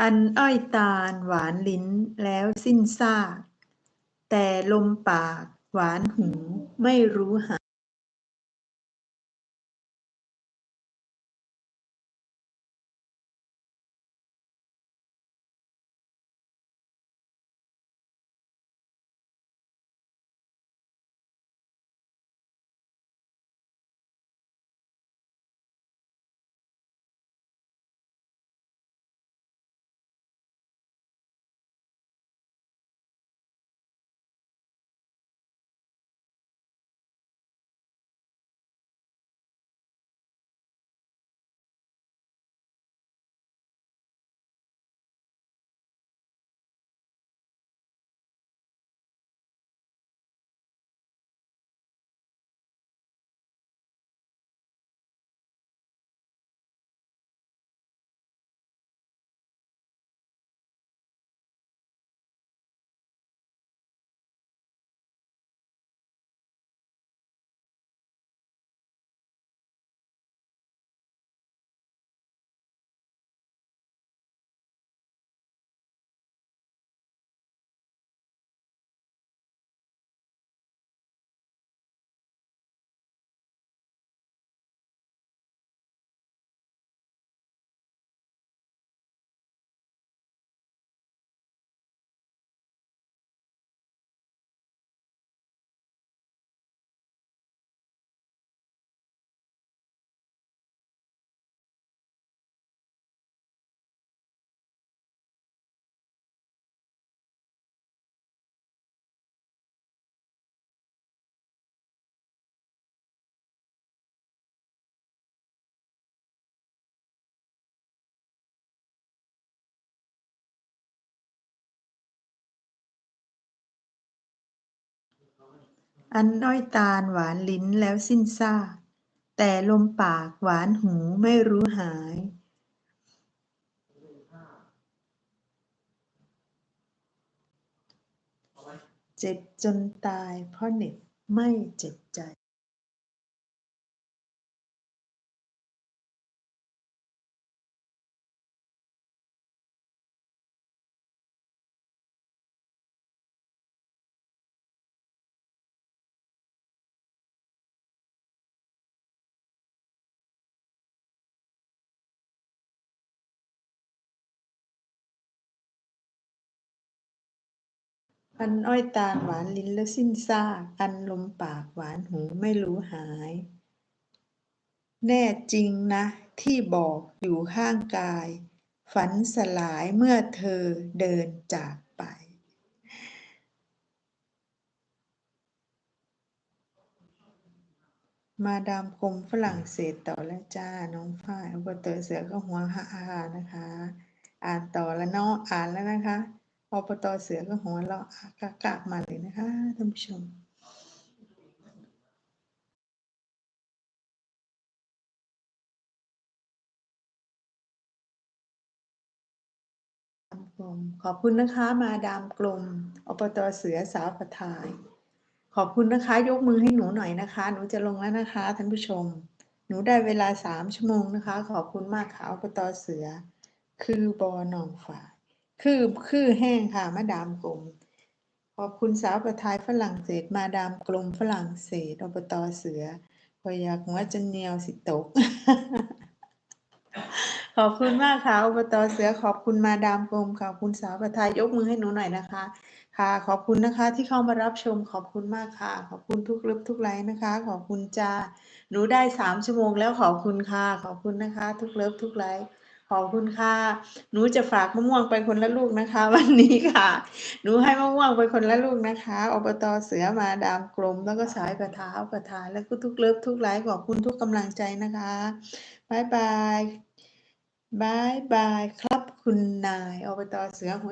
อันอ้อยตาลหวานลิ้นแล้วสิ้นซาก แต่ลมปากหวานหูไม่รู้หา อันน้อยตาลหวานลิ้นแล้วสิ้นซากแต่ลมปากหวานหูไม่รู้หายเจ็บจนตายเพราะเหน็บไม่เจ็บใจ อันอ้อยตาลหวานลิ้นแล้วสิ้นซากอันลมปากหวานหูไม่รู้หาย แน่จริงนะ ที่บอกอยู่ข้างกาย ฝันสลายเมื่อเธอเดินจากไป มาดามกรมฝรั่งเศสต่อแล้วจ้า น้องฝ้ายอบตเสือก็หัวฮาฮานะคะ อ่านต่อแล้วเนาะอ่านแล้วนะคะ อบตเสือก็หัวเราะกากากมาเลยนะคะท่านผู้ชมกลมขอบคุณนะคะ มาดามกลมอปตเสือสาวประทาย ขอบคุณนะคะ ยกมือให้หนูหน่อยนะคะ หนูจะลงแล้วนะคะท่านผู้ชม หนูได้เวลาสามชั่วโมงนะคะ ขอบคุณมากค่ะอปตเสือ คือบอหนองฝา คือคือแห้งค่ะ มาดามกลม ขอบคุณสาวประทายฝรั่งเศส มาดามกลมฝรั่งเศสอบตอเสือพอยากหัวจะเนียวสิตก ขอบคุณมากค่ะอบตอเสือขอบคุณมาดามกรมขอบคุณสาวประทายยกมือให้หนูหน่อยนะคะ ค่ะ ขอบคุณนะคะ ที่เข้ามารับชมขอบคุณมากค่ะ ขอบคุณทุกลึบทุกไลน์นะคะ ขอบคุณจ้าหนูได้สามชั่วโมงแล้วขอบคุณค่ะ ขอบคุณนะคะ ทุกเลิฟทุกไลน์ ขอบคุณค่ะ หนูจะฝากมะม่วงไปคนละลูกนะคะ วันนี้ค่ะ หนูให้มะม่วงไปคนละลูกนะคะอบตเสือมาดามกลม แล้วก็สายประทาประทานแล้วก็ทุกเลิฟทุกไลฟ์ขอบคุณทุกกำลังใจนะคะบายบายบายบายครับคุณนายอบตเสือหัว